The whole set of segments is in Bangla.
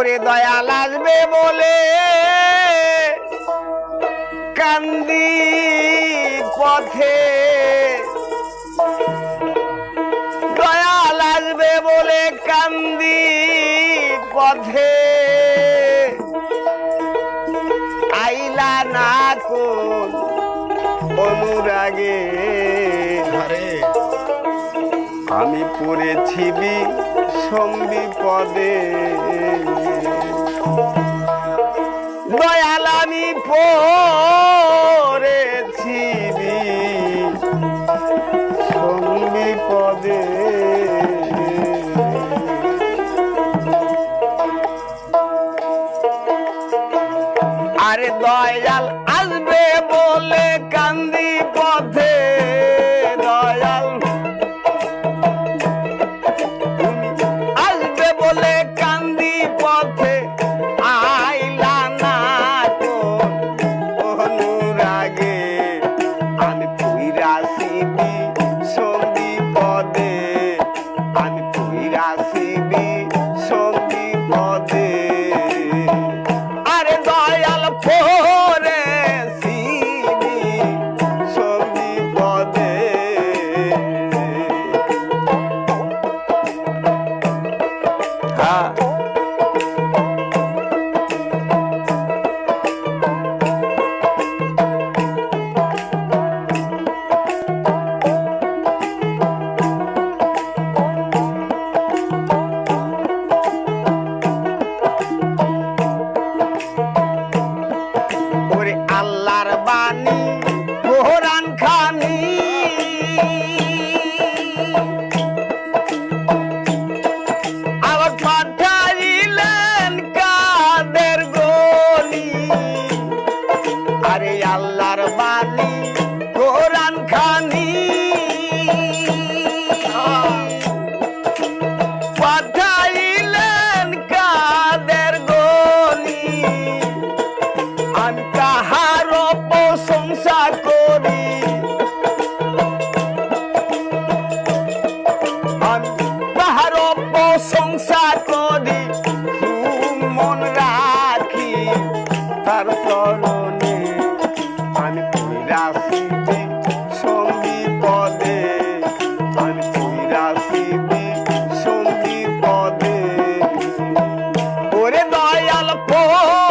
ওরে দয়া লাগবে বলে কান্দি পথে। দয়া লাগবে বলে কান্দি পথে। আইলা না কোন অনুরাগে। আমি পড়েছি সঙ্গী পদে দয়ালামি আমি সঙ্গে পদে আরে দয়াল আসবে বলে কান্দি পথে। দয়াল ও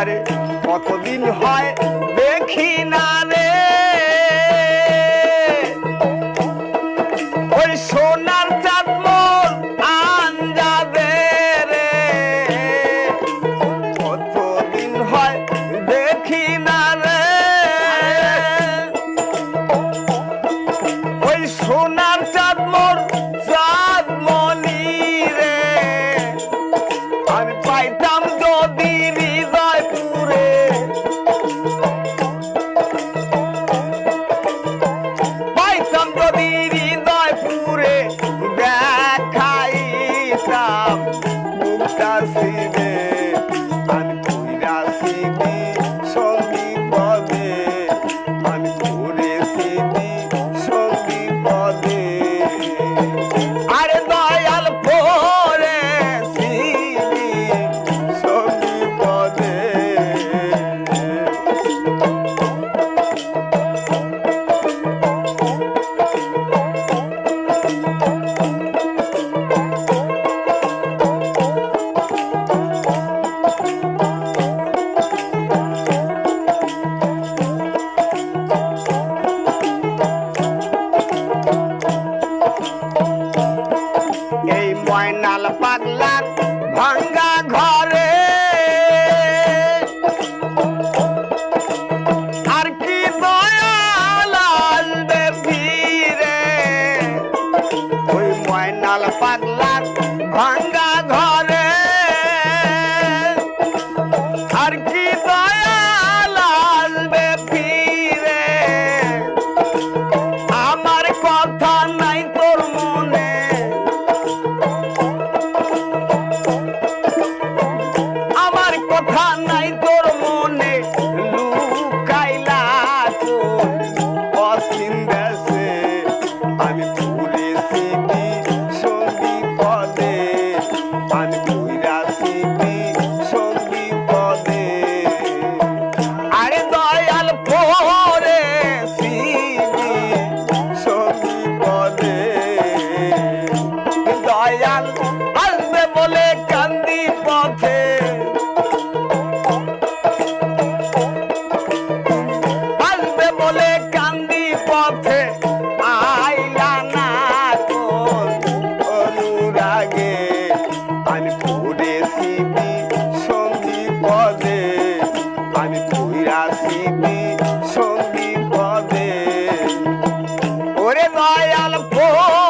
Party diabo, se cacete. ভাঙ্গা ওরে দয়াল পরে